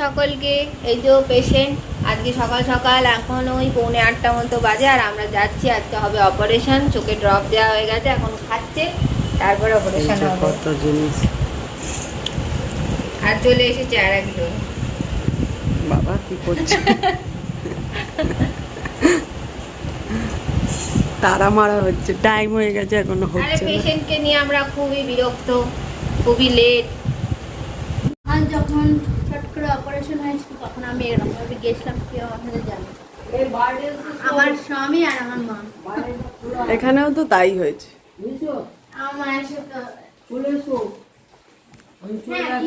সকলকে এই যে পেশেন্ট আজকে সকাল সকাল এখন ওই পৌনে আটটা মতো বাজে আর আমরা যাচ্ছি আজকে হবে অপারেশন চোখে ড্রপ দেওয়া হয়ে গেছে এখন খাচ্ছে তারপরে অপারেশন হবে। কত জিনিস। আর চলে এসেছে আর একজন বাবা কি করছে? তারা মারা হচ্ছে টাইম হয়ে গেছে এখনও আরে হচ্ছে না। পেশেন্টকে নিয়ে আমরা খুবই বিরক্ত খুবই লেট আর যখন ছট করে হয়েছিল তখন আমি এরকম ভাবে গেছিলাম কেউ আপনাদের জানে আমার স্বামী আর আমার মা। এখানেও তো তাই হয়েছে। আমার সাথে হ্যাঁ।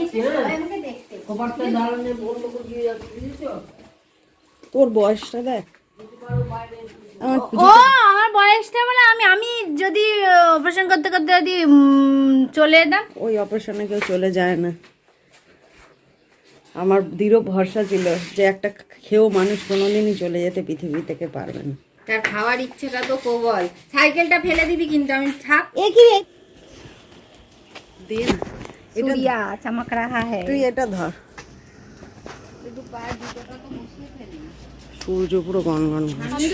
তোর বয়সটা দেখ। আমার ও আমার বয়সটা বলে আমি আমি যদি অপারেশন করতে করতে যদি চলে যেতাম। ওই অপারেশনে কেউ চলে যায় না। আমার দৃঢ় ভরসা ছিল যে একটা খেয়েও মানুষ কোনোদিনই চলে যেতে পৃথিবী থেকে পারবে না তার খাওয়ার ইচ্ছেটা তো প্রবল সাইকেলটা ফেলে দিবি কিন্তু আমি থাক দিয়ে না এটা सूर्या चमक रहा है তুই এটা ধর সূর্য পুরো গনগন করছে।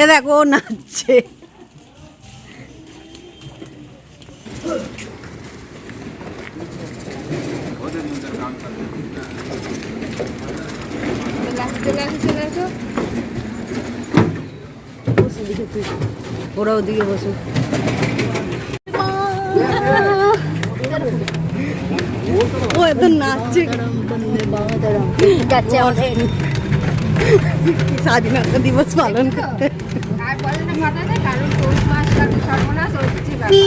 এ দেখো ও নাচছে। ওরা ওদিকে বসে। ও এত নাচছে। স্বাধীনতা দিবস পালন করতে। আর বলে না ফাটাতে কারণ পৌষ মাস কারণ সর্বনাশ হচ্ছে ব্যাপার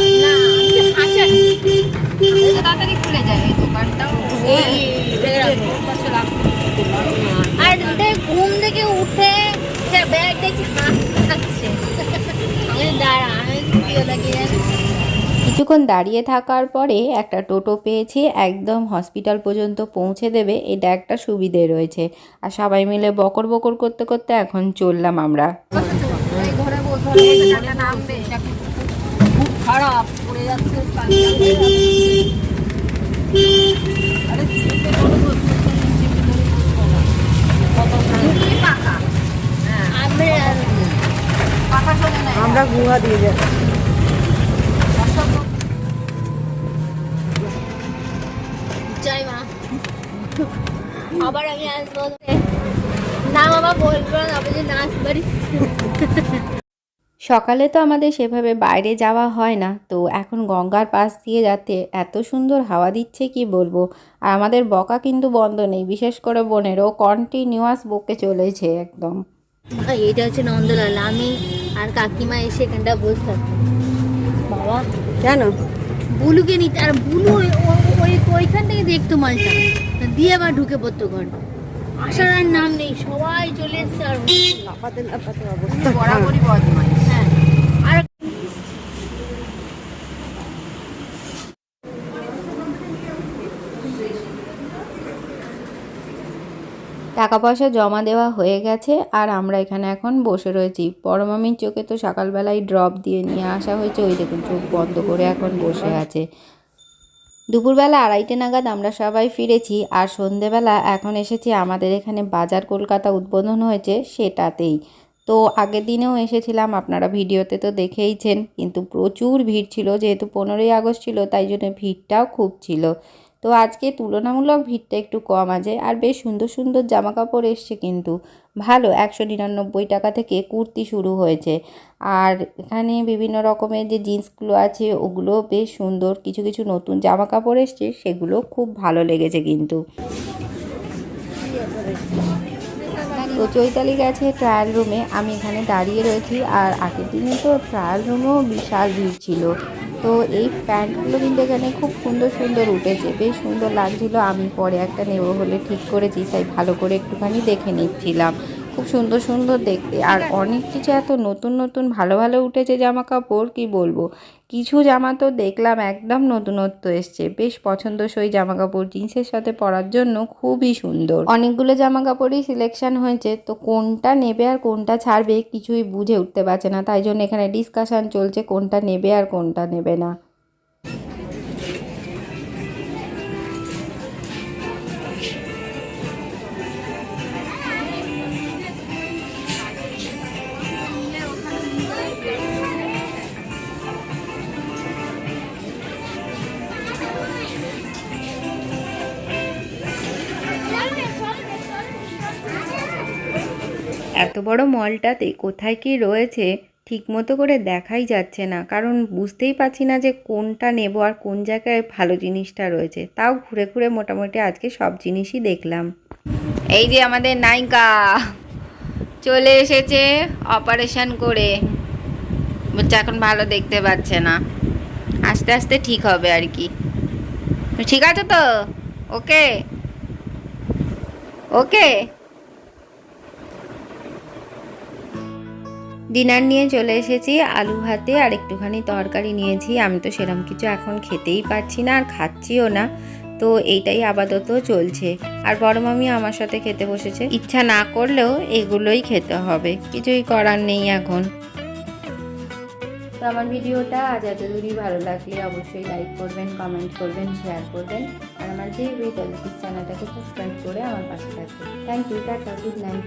তাড়াতাড়ি খুলে যায় এই দোকানটাও। আর ঘুম থেকে উঠে ব্যাগ দেখি হাত থাকছে আমি দাঁড়া আমি লাগিয়ে কিছুক্ষণ দাঁড়িয়ে থাকার পরে একটা টোটো পেয়েছি, একদম হসপিটাল পর্যন্ত পৌঁছে দেবে, এটা একটা সুবিধে রয়েছে। আর সবাই মিলে বকর বকর করতে করতে এখন চললাম আমরা। আমরা গুহা দিয়ে যাচ্ছি আবার আমি আসব না বাবা বলব না যে নাচ বাড়ি সকালে তো আমাদের সেভাবে বাইরে যাওয়া হয় না তো এখন গঙ্গার পাশ দিয়ে যাতে এত সুন্দর হাওয়া দিচ্ছে কি বলব? আর আমাদের বকা কিন্তু বন্ধ নেই বিশেষ করে বোনের ও কন্টিনিউয়াস বকে চলেছে একদম। এইটা হচ্ছে নন্দলাল আমি আর কাকিমা এসে এখানটা বসে থাকতাম বাবা কেন বুলুকে নিতে আর বুলু ও- ওইখান থেকে দেখতো মালটা দিয়ে আবার ঢুকে পড়তো ঘর। আসার আর নাম নেই সবাই চলে এসছে আর লাফাতে লাফাতে অবস্থা। বরাবরই হ্যাঁ। আর টাকা পয়সা জমা দেওয়া হয়ে গেছে আর আমরা এখানে এখন বসে রয়েছি। পরমামির চোখে তো সকালবেলায় ড্রপ দিয়ে নিয়ে আসা হয়েছে। ওই দেখুন চোখ বন্ধ করে এখন বসে আছে। দুপুরবেলা আড়াইটে নাগাদ আমরা সবাই ফিরেছি আর সন্ধেবেলা এখন এসেছি আমাদের এখানে বাজার কলকাতা উদ্বোধন হয়েছে সেটাতেই। তো আগের দিনেও এসেছিলাম, আপনারা ভিডিওতে তো দেখেইছেন, কিন্তু প্রচুর ভিড় ছিল, যেহেতু পনেরোই আগস্ট ছিল, তাই জন্য ভিড়টাও খুব ছিল। তো আজকে তুলনামূলক ভিড়টা একটু কম আছে আর বেশ সুন্দর সুন্দর জামা কাপড় এসছে কিন্তু। ভালো, একশো নিরানব্বই টাকা থেকে কুর্তি শুরু হয়েছে। আর এখানে বিভিন্ন রকমের যে জিন্সগুলো আছে ওগুলো বেশ সুন্দর। কিছু কিছু নতুন জামা কাপড় এসছে, সেগুলো খুব ভালো লেগেছে কিন্তু। তো চৈতালি গেছে ট্রায়াল রুমে আমি এখানে দাঁড়িয়ে রয়েছি আর আগের দিনে তো ট্রায়াল রুমেও বিশাল ভিড় ছিল। তো এই প্যান্টগুলো কিন্তু এখানে খুব সুন্দর সুন্দর উঠেছে। বেশ সুন্দর লাগছিল। আমি পরে একটা নেব বলে ঠিক করেছি, তাই ভালো করে একটুখানি দেখে নিচ্ছিলাম। খুব সুন্দর সুন্দর দেখতে। আর অনেক কিছু এত নতুন নতুন ভালো ভালো উঠেছে জামা কাপড় কি বলব? কিছু জামা তো দেখলাম একদম নতুনত্ব এসছে। বেশ পছন্দসই জামা কাপড় জিন্সের সাথে পরার জন্য খুবই সুন্দর। অনেকগুলো জামা কাপড়ই সিলেকশন হয়েছে, তো কোনটা নেবে আর কোনটা ছাড়বে কিছুই বুঝে উঠতে পারছে না। তাই জন্য এখানে ডিসকাশন চলছে কোনটা নেবে আর কোনটা নেবে না। এত বড় মলটাতে কোথায় কি রয়েছে ঠিকমতো করে দেখাই যাচ্ছে না। কারণ বুঝতেই পারছি না যে কোনটা নেব আর কোন জায়গায় ভালো জিনিসটা রয়েছে। তাও ঘুরে ঘুরে মোটামুটি আজকে সব জিনিসই দেখলাম। এই যে আমাদের নায়িকা চলে এসেছে অপারেশন করে। বলছে এখন ভালো দেখতে পাচ্ছে না। আস্তে আস্তে ঠিক হবে আর কি। ঠিক আছে তো? ওকে? ওকে? ডিনার নিয়ে চলে এসেছি, আলু ভাতে আর একটুখানি তরকারি নিয়েছি। আমি তো সেরকম কিছু এখন খেতেই পারছি না আর খাচ্ছিও না। তো এইটাই আপাতত চলছে। আর বড় মামি আমার সাথে খেতে বসেছে। ইচ্ছা না করলেও এগুলোই খেতে হবে। কিছুই করার নেই এখন। তো আমার ভিডিওটা আজ এত দূরই ভালো লাগলে অবশ্যই লাইক করবেন কমেন্ট করবেন শেয়ার করবেন। আর আমার যে চ্যানেলটাকে সাবস্ক্রাইব করে আমার পাশে থাকবেন। Thank you tata good night